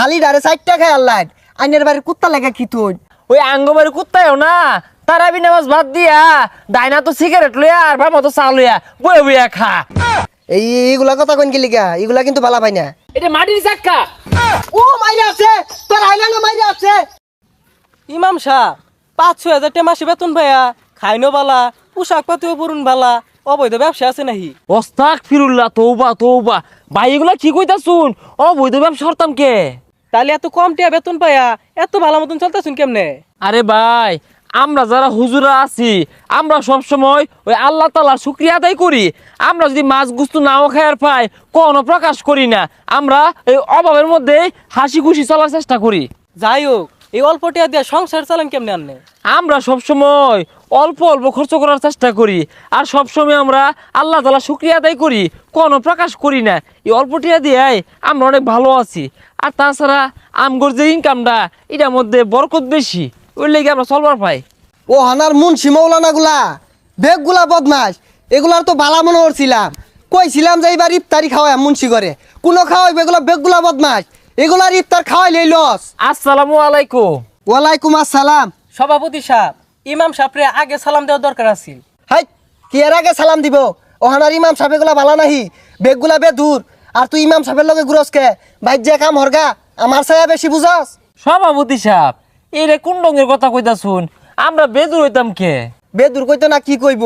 থালি ডারে চারটা খাই আল্লাহ। আইনের বাড়ির কুত্তা লেখা কি তুই? ওই আঙ্গমারি কুত্তায়ও না তারাবি নামাজ বাদ দিয়া ডাইনা তো সিগারেট লইয়া আর ভাই মতো চা লইয়া বয়ে বইয়া খা। এই এইগুলা কথা কোন গেলি গা এগুলা কিন্তু ভালা পাই না। এটা মাটির চাক্কা। ও মাইরে আছে! তোর আইলাঙ্গ মাইরে আছে! ইমাম শাহ পাঁচ ছয় হাজার টাকা মাসে বেতন ভাইয়া। খাইনো বালা পোশাক পাতিও পরুন বালা। অবৈধ ব্যবসা আছে নাহি? ওস্তাক ফিরুল্লাহ তৌবা তৌবা। ভাই এগুলা কি কইতা শুন অবৈধ ব্যবসা করতাম কে? তাহলে এত কম টাকা বেতন পাইয়া এত ভালো মতন চলতেছুন কেমনে? আরে ভাই আমরা যারা হুজুরা আছি আমরা সব সময় ওই আল্লাহ তালার শুক্রিয়া আদায় করি। আমরা যদি মাছ গুস্তু নাও খায়ার পাই কোনো প্রকাশ করি না। আমরা এই অভাবের মধ্যে হাসি খুশি চলার চেষ্টা করি। যাই হোক এই অল্প টাকা দিয়ে সংসার চালান কেমনে আননে আমরা সব সময় অল্প অল্প খরচ করার চেষ্টা করি। আর সব সময় আমরা আল্লাহ তালা শুক্রিয়া আদায় করি কোনো প্রকাশ করি না। এই অল্প টিয়া দিয়ে আমরা অনেক ভালো আছি। আর তাছাড়া আমগর যে ইনকামটা এটার মধ্যে বরকত বেশি। ওই লেগে আমরা চলবার পাই। ও হানার মুন্সি মৌলানা গুলা বেগগুলা বদমাস এগুলার তো বালা মনে করছিলাম কইছিলাম যে এইবার ইফতারি খাওয়াই মুন্সি করে কোনো খাওয়াই এগুলা বেগগুলা বদমাস এগুলার ইফতার খাওয়াইলেই লস। আসসালামু আলাইকুম। ওয়ালাইকুম আসসালাম। সভাপতি সাহেব ইমাম সাহেবরে আগে সালাম দেওয়ার দরকার আছিল। হাই কি এর আগে সালাম দিব? ওহানার ইমাম সাহেব এগুলা বালা নাহি বেগগুলা বে দূর আর তুই ইমাম সাহেবের লগে গুরসকে বাইর যে কাম হরগা আমার ছায়া বেশি বুঝস? সভাপতি সাহেব এই রে কোন রঙের কথা কইতা শুন আমরা বেদুর হইতাম কে? বে দূর কইতো না কি কইব?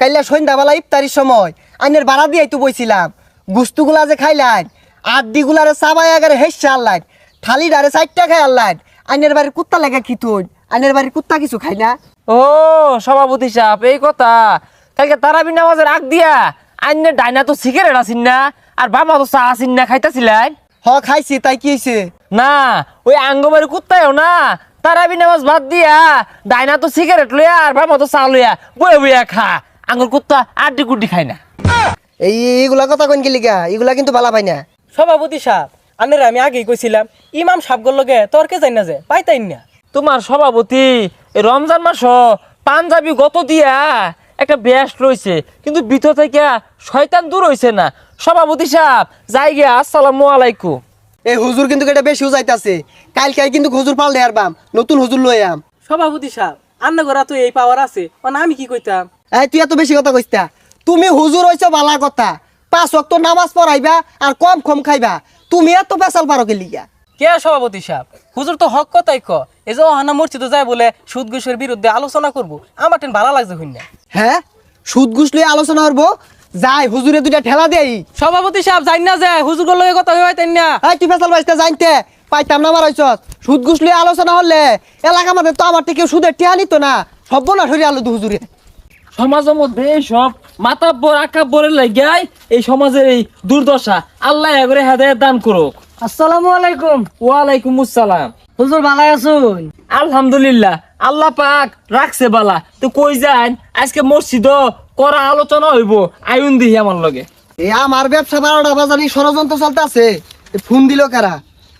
কাইলা সন্ধ্যাবেলা ইফতারির সময় আইনের ভাড়া দিয়ে তো বইছিলাম। গুস্তুগুলা যে খাইলাইন আড্ডি গুলারে চাবাই আগারে হেসছে আল্লাইন থালি ডারে চারটা খাই আল্লাইন আইনের বাড়ির কুত্তা লেখা কি তুই আইনের বাড়ির কুত্তা কিছু খাই না? ও সভাপতি সাহেব এই কথা। কালকে তারাবি নামাজের আগ দিয়া আইনে ডাইনা তো সিগারেট আসিন না? আর বাবা তো চা আসিন না খাইতাছিলেন হ খাইছি তাই কি হয়েছে না ওই আঙ্গমারি কুত্তায়ও না তারাবি নামাজ বাদ দিয়া ডাইনা তো সিগারেট লইয়া আর বাবা তো চা লইয়া বয়ে বইয়া খা। আঙ্গুর কুত্তা আড্ডি কুড্ডি খায় না। এই এইগুলা কথা কোন গেলি গা এগুলা কিন্তু ভালা পাই না। সভাপতি সাহেব আনের আমি আগেই কইছিলাম ইমাম সাহেবগুলো লগে তর্কে যাই না যে পাইতাইন না। তোমার সভাপতি এই রমজান মাস পাঞ্জাবি গত দিয়া একটা ব্যাস রয়েছে কিন্তু ভিতর থেকে শয়তান দূর হইছে না। সভাপতি সাহেব যাই গিয়া আসসালামু আলাইকুম। এই হুজুর কিন্তু এটা বেশি উজাইতাছে কালকে কিন্তু হুজুর পাল দেয়ার বাম নতুন হুজুর লই আম। সভাপতি সাহেব আন্না ঘরা তো এই পাওয়ার আছে ও না আমি কি কইতাম? এই তুই এত বেশি কথা কইতা তুমি হুজুর হইছো বালা কথা। পাঁচ ওয়াক্ত নামাজ পড়াইবা আর কম কম খাইবা। তুমি এত পেশাল পারো কে লিগা? কে সভাপতি সাহেব? হুজুর তো হক কথাই ক। এই যে ওহানা মসজিদে যায় বলে সুদ ঘুষের বিরুদ্ধে আলোচনা করব আমার টেন ভালো লাগছে হইনা হ্যাঁ? সুদ ঘুষ লই আলোচনা করব। যাই হুজুরে দুইটা ঠেলা দেই। সভাপতি সাহেব জানি না যে হুজুর লগে কথা হইবাই তাই না। এই তুই পেশাল বাইসটা জানতে পাইতাম না মারাইছ সুদ ঘুষ লই আলোচনা হলে এলাকা মধ্যে তো আমার থেকে সুদের টিয়া নিত না। সব না ধরে আলো দু হুজুরে। সমাজের মধ্যে সব মাতাব্বর আকাব্বরের লাগাই এই সমাজের এই দুর্দশা। আল্লাহ এগরে হেদায়ত দান করুক। আসসালামু আলাইকুম। ওয়ালাইকুম আসসালাম। হুজুর ভালো আছুন? আলহামদুলিল্লাহ। আল্লাহ পাক রাখছে বালা। তো কই যান? আজকে মসজিদ করা আলোচনা হইব। আয়ুন দিহি আমার লগে। এ আমার ব্যবসা বারোটা বাজারি ষড়যন্ত্র চলতে আছে ফোন দিল কারা?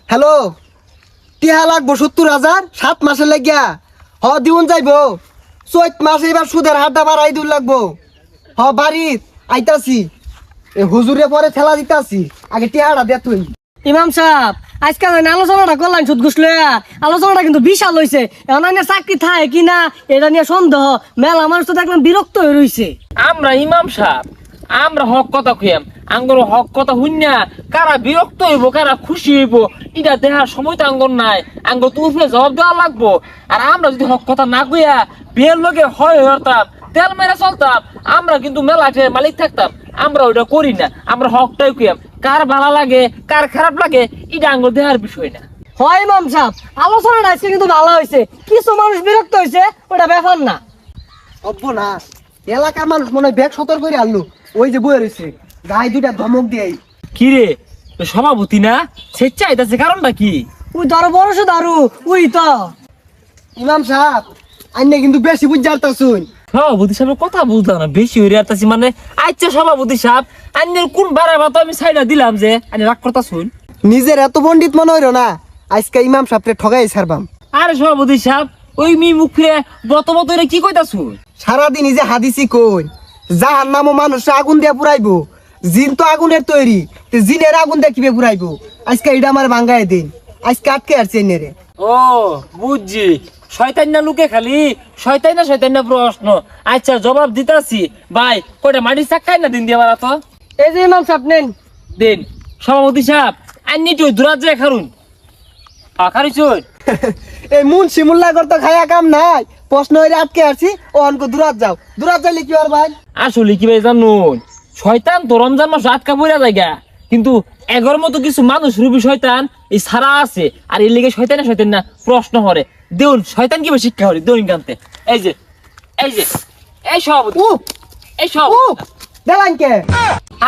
হ্যালো? টিহা লাগবো সত্তর হাজার? সাত মাসে লাগিয়া। হ, দিউন যাইবো। চৈত মাসে এবার সুদের হাড্ডা বাড়াই দিন লাগবো। হ বাড়িত আইতাছি। এ হুজুরে পরে ঠেলা দিতাছি। আগে টিহাটা দে তুই ইমাম সাহেব, আজকে আমি আলোচনাটা করলাম সুদ ঘুষ লইয়া। আলোচনাটা কিন্তু বিশাল হয়েছে এখন চাকরি থাকে কিনা এটা নিয়ে সন্দেহ। মেলা মানুষ তো দেখলাম বিরক্ত হয়ে রইছে। আমরা ইমাম সাহেব, আমরা হক কথা খুয়াম আঙ্গর হক কথা হুইনা কারা বিরক্ত হইব, কারা খুশি হইব, এটা দেহার সময় তো আঙ্গর নাই। আঙ্গর তো উপরে জবাব দেওয়া লাগবো। আর আমরা যদি হক কথা না কইয়া বিয়ের লগে হয় হতাম, তেল মেরে চলতাম, আমরা কিন্তু মেলাটে মালিক থাকতাম। আমরা ওইটা করি না, আমরা হকটাই কুয়াম কার ভালো লাগে কার খারাপ লাগে এটা আঙ্গর দেহার বিষয় না। হয় ইমাম সাহেব আলোচনাটা আজকে কিন্তু ভালো হয়েছে কিছু মানুষ বিরক্ত হয়েছে ওটা ব্যাপার না। অব্য না এলাকার মানুষ মনে হয় ব্যাগ সতর্ক করে আনলো। ওই যে বয়ে রয়েছে গায়ে দুইটা ধমক দিয়ে কিরে তো সভাপতি না? স্বেচ্ছা আইতাছে কারণটা কি? ওই ধরো বড় দারু ওই তো। ইমাম সাহেব আইনে কিন্তু বেশি বুঝ শুন সভাপতি সাহেবের কথা বুঝলাম না বেশি হয়ে আসতেছি মানে। আচ্ছা সভাপতি সাহেব আন্যের কোন বারে তো আমি সাইডা দিলাম যে? আমি রাগ করতা শুন নিজের এত পণ্ডিত মনে হইল না? আজকে ইমাম সাহেবরে ঠগাই ছাড়বাম। আরে সভাপতি সাহেব ওই মি মুখে বত বত করে কি কইতা শুন সারাদিন এই যে হাদিসি কই যাহার নামও মানুষ আগুন দিয়ে পুরাইবো। জিন তো আগুনের তৈরি তে জিনের আগুন দিয়ে কীভাবে পুরাইবো? আজকে এটা আমার ভাঙ্গাই দিন। আজকে আটকে আসছে এনে রে ও বুঝছি। শয়তান না লুকে খালি শয়তান না শয়তান না প্রশ্ন। আচ্ছা জবাব দিতাছি। ভাই কয়টা মাটির চাক্কাই না দিন দিয়ে মারা তো এই যে ইমাম সাহেব নেন। দিন। সভাপতি সাহেব আন্নি তুই দূরাত যায় খারুন। খারি চুন এই মুন শিমুল্লা করতে খায়া কাম নাই। প্রশ্ন হইলে আটকে আসছি ও অনকো দূরাত যাও। দূরাত যাইলে কি আর ভাই? আসলে কি ভাই জানুন শয়তান তো রমজান মাস আটকা পড়া জায়গা কিন্তু এগর মতো কিছু মানুষ শয়তান এই সারা আছে। আর এর লিগে শয়তানে শয়তান না প্রশ্ন হরে দেউন শয়তান কীভাবে শিক্ষা হরে দেউন কান্তে এই যে এই যে এই সভাপতি। উ এই সভাপতি। দেলান কে?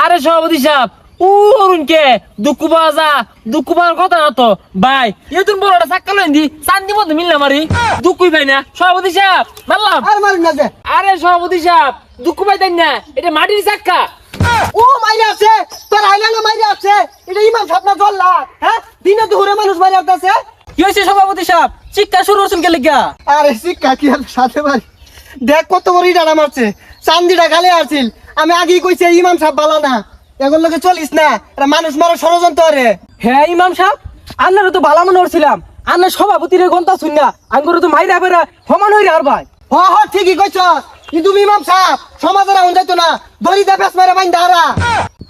আরে সভাপতি সাহেব ও অরুণ কে? দুঃখু বাজা দুঃখু পাওয়ার কথা না তো? ভাই এ তুমি বড়টা চাক্কা লইন দি চান্দি মধ্যে মিললাম আরি দুঃখুই ভাই না সভাপতি সাহেব মারলাম। আর মারুন না যে। আরে সভাপতি সাহেব দুঃখ পাইতেন না এটা মাটির চাক্কা ও মাইরে আছে তোর আইলাঙ্গা মাইরে আছে এটা ইমাম সাহেব না জল্লা হ্যাঁ? দিনে দুপুরে মানুষ মাইরে আছে কি হয়েছে সভাপতি সাহেব? চিৎকার শুরু করছেন কে লিগা? আরে শিক্ষা কি আর সাথে পারি দেখ কত বড় ইডারা মারছে চান্দিটা গালে আসছিল আমি আগেই কইছি ইমাম সাহেব বালা না। এগুলো লোকে চলিস না এটা মানুষ মারা ষড়যন্ত্র রে হ্যাঁ ইমাম সাহেব আন্নারে তো ভালো মনে করছিলাম। আন্নার সভাপতির গন্তা শুন না। আঙ্গুরে তো মাইরা বেড়া সমান হইরে আর ভাই। হ হ ঠিকই কইছ। কিন্তু ইমাম সাহেব সমাজের এখন যাইতো না। দড়িতে পেছ মারে বাইন দাঁড়া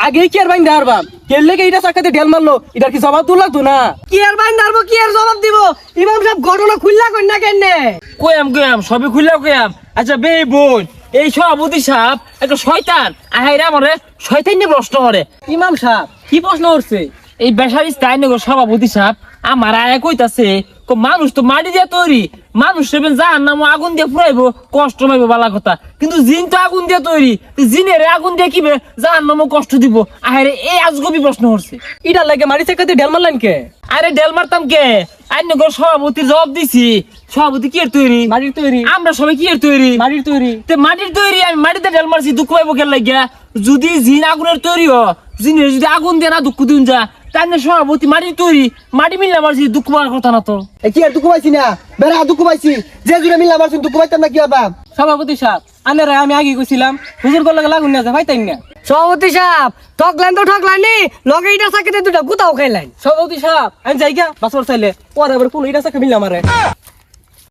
আগে কি আর বাইন দেওয়ার বাম কে লেগে এটা চাকাতে ঢেল মারলো? এটার কি জবাব দূর লাগতো না? কি আর বাইন ধরবো কি আর জবাব দিব? ইমাম সাহেব ঘটনা খুললা কই না কেনে কয়াম কয়াম সবই খুললেও কয়াম আচ্ছা বে বোন এই সভাপতি সাহেব একটা শয়তান। আহাইরা মরে শয়তান নিয়ে প্রশ্ন করে। ইমাম সাহেব কি প্রশ্ন করছে? এই বেসারি স্থায়ী নগর সভাপতি সাহেব আমার আয়া কইতাছে কো মানুষ তো মাটি দিয়ে তৈরি মানুষ সেবে যার নাম আগুন দিয়ে ফুরাইবো কষ্ট পাইবো বালা কথা। কিন্তু জিন তো আগুন দিয়ে তৈরি জিনের আগুন দিয়ে কিবে? যার নাম কষ্ট দিব। আহারে এই আজগবি প্রশ্ন করছে এটার লাগে মারি চাকাতে ঢেল মারলেন কে? আরে ডেল মারতাম কে? আইন নগর সভাপতির জবাব দিছি। সভাপতি কি তৈরি? মাটির তৈরি। আমরা সবাই কি তৈরি? মাটির তৈরি। তে মাটির তৈরি আমি মাটিতে ঢেল মারছি দুঃখ পাইবো কেন লাগিয়া? যদি জিন আগুনের তৈরি জিনের যদি আগুন দিয়ে না দুঃখ দিন যা তাই না সভাপতি মাটি তৈরি। মাটি মিললে মারছি দুঃখ পাওয়ার কথা না তো। এ কি আর দুঃখ পাইছি না? বেড়া দুঃখ পাইছি। যে জুড়ে মিললাম আর দুঃখ পাইতাম না কি বাবা সভাপতি সাহেব রে আমি আগে গেছিলাম হুজুর করলে লাগুন না ভাই তাই না। সভাপতি সাহেব ঠকলেন তো ঠকলানি লগে ইটা চাকিতে দুটা গুতাও খাইলেন। সভাপতি সাহেব আমি যাই গা বাসর চাইলে পরে আবার কোন ইটা চাকা মিললাম আরে